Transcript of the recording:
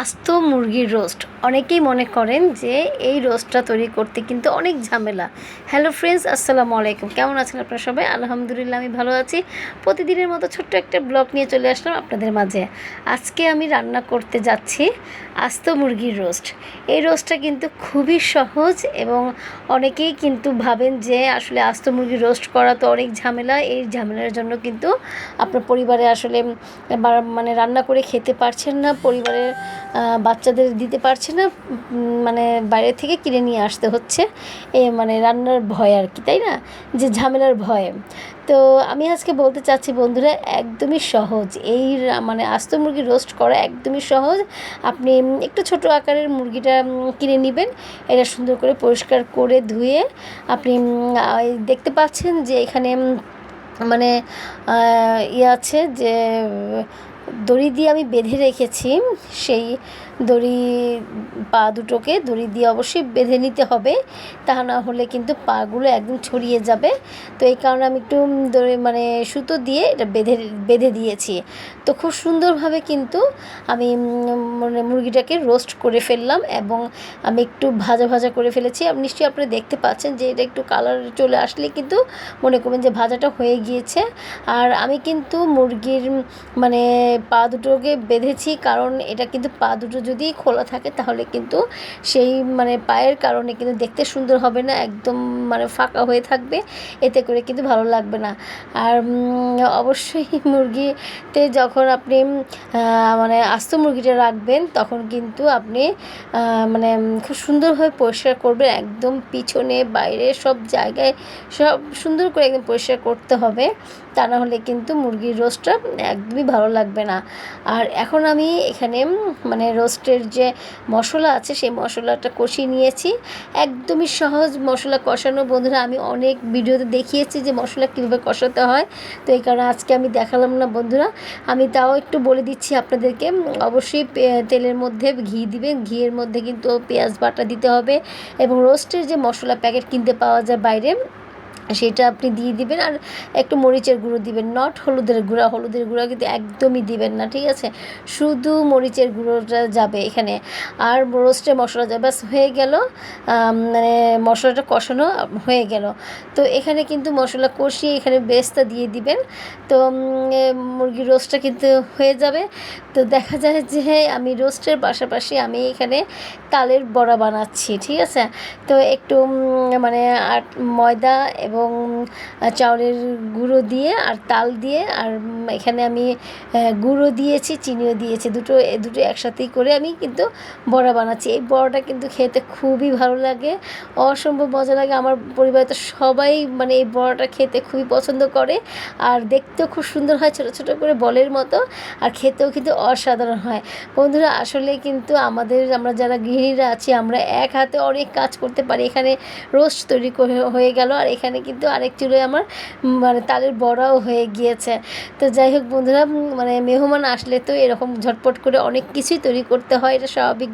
আস্ত মুরগির রোস্ট। অনেকেই মনে করেন যে এই রোস্টটা তৈরি করতে কিন্তু অনেক ঝামেলা। হ্যালো ফ্রেন্ডস, আসসালামু আলাইকুম। কেমন আছেন আপনারা সবাই? আলহামদুলিল্লাহ, আমি ভালো আছি। প্রতিদিনের মতো ছোট্ট একটা ব্লগ নিয়ে চলে আসলাম আপনাদের মাঝে। আজকে আমি রান্না করতে যাচ্ছি আস্ত মুরগির রোস্ট। এই রোস্টটা কিন্তু খুবই সহজ এবং অনেকেই কিন্তু ভাবেন যে আসলে আস্ত মুরগির রোস্ট করা তো অনেক ঝামেলা। এই ঝামেলার জন্য কিন্তু আপনার পরিবারে আসলে মানে রান্না করে খেতে পারছেন না। পরিবারের বাচ্চাদের দিতে পারছে না মানে বাইরে থেকে কিনে নিয়ে আসতে হচ্ছে। এ মানে রান্নার ভয় আর কি, তাই না? যে ঝামেলার ভয়ে। তো আমি আজকে বলতে চাচ্ছি বন্ধুরা, একদমই সহজ। এই মানে আস্ত মুরগি রোস্ট করা একদমই সহজ। আপনি একটু ছোট আকারের মুরগিটা কিনে নেবেন। এটা সুন্দর করে পরিষ্কার করে ধুয়ে আপনি দেখতে পাচ্ছেন যে এখানে মানে ইয়ে আছে যে দড়ি দিয়ে আমি বেঁধে রেখেছি, সেই দড়ি পা দুটোকে দড়ি দিয়ে অবশ্যই বেঁধে নিতে হবে, তা না হলে কিন্তু পাগুলো একদম ছড়িয়ে যাবে। তো এই কারণে আমি একটু দড়ি মানে সুতো দিয়ে এটা বেঁধে বেঁধে দিয়েছি। তো খুব সুন্দরভাবে কিন্তু আমি মানে মুরগিটাকে রোস্ট করে ফেললাম এবং আমি একটু ভাজা ভাজা করে ফেলেছি। নিশ্চয়ই আপনি দেখতে পাচ্ছেন যে এটা একটু কালার চলে আসলে কিন্তু মনে করবেন যে ভাজাটা হয়ে গিয়েছে। আর আমি কিন্তু মুরগির মানে পা দুটোকে বেঁধেছি, কারণ এটা কিন্তু পা দুটো যদি খোলা থাকে তাহলে কিন্তু সেই মানে পায়ের কারণে কিন্তু দেখতে সুন্দর হবে না, একদম মানে ফাঁকা হয়ে থাকবে, এতে করে কিন্তু ভালো লাগবে না। আর অবশ্যই মুরগিতে যখন আপনি মানে আস্ত মুরগিটা রাখবেন তখন কিন্তু আপনি মানে খুব সুন্দরভাবে পরিষ্কার করবেন, একদম পিছনে, বাইরে সব জায়গায় সব সুন্দর করে একদম পরিষ্কার করতে হবে, তা না হলে কিন্তু মুরগির রোস্টটা একদমই ভালো লাগবে না। আর এখন আমি এখানে মানে রোস্টের যে মশলা আছে, সেই মশলাটা কষিয়ে নিয়েছি। একদমই সহজ মশলা কষানো। বন্ধুরা, আমি অনেক ভিডিওতে দেখিয়েছি যে মশলা কীভাবে কষাতে হয়। তো এই কারণে আজকে আমি দেখালাম না, বন্ধুরা। আমি তাও একটু বলে দিচ্ছি আপনাদেরকে অবশ্যই তেলের মধ্যে ঘি দিবেন। ঘিয়ের মধ্যে কিন্তু পেঁয়াজ বাটা দিতে হবে। এবং রোস্টের যে মশলা প্যাকেট কিনতে পাওয়া যায় বাইরে সেটা আপনি দিয়ে দিবেন আর একটু মরিচের গুঁড়ো দিবেন নট হলুদের গুঁড়া হলুদের গুঁড়া কিন্তু একদমই দিবেন না, ঠিক আছে? শুধু মরিচের গুঁড়োটা যাবে এখানে। আর রোস্টের মশলা যাবে ব্যাস হয়ে গেল মানে মশলাটা কষানো হয়ে গেল। তো এখানে কিন্তু মশলা কষিয়ে এখানে বেস্তা দিয়ে দিবেন। তো মুরগির রোস্টটা কিন্তু হয়ে যাবে। তো দেখা যায় যে আমি রোস্টের পাশাপাশি আমি এখানে তালের বড়া বানাচ্ছি, ঠিক আছে? তো একটু মানে ময়দা এবং আহ, চাউলের গুঁড়ো দিয়ে আর তাল দিয়ে আর এখানে আমি গুঁড়ো দিয়েছি চিনিও দিয়েছি। দুটো দুটো একসাথেই করে আমি কিন্তু বড়া বানাচ্ছি। এই বড়াটা কিন্তু খেতে খুবই ভালো লাগে অসম্ভব মজা লাগে। আমার পরিবারে তো সবাই মানে এই বড়াটা খেতে খুবই পছন্দ করে আর দেখতেও খুব সুন্দর হয় ছোটো ছোটো করে বলের মতো আর খেতেও কিন্তু অসাধারণ হয়। বন্ধুরা আসলে কিন্তু আমাদের আমরা যারা গৃহিণীরা আছি আমরা এক হাতে অনেক কাজ করতে পারি। এখানে রোস্ট তৈরি হয়ে গেল আর এখানে কিন্তু আরেক চুলোয় আমার মানে তালের বড়াও হয়ে গিয়েছে। তো যাই হোক বন্ধুরা মানে মেহমান আসলে তো এরকম ঝটপট করে অনেক কিছুই তৈরি করতে হয়, এটা স্বাভাবিক।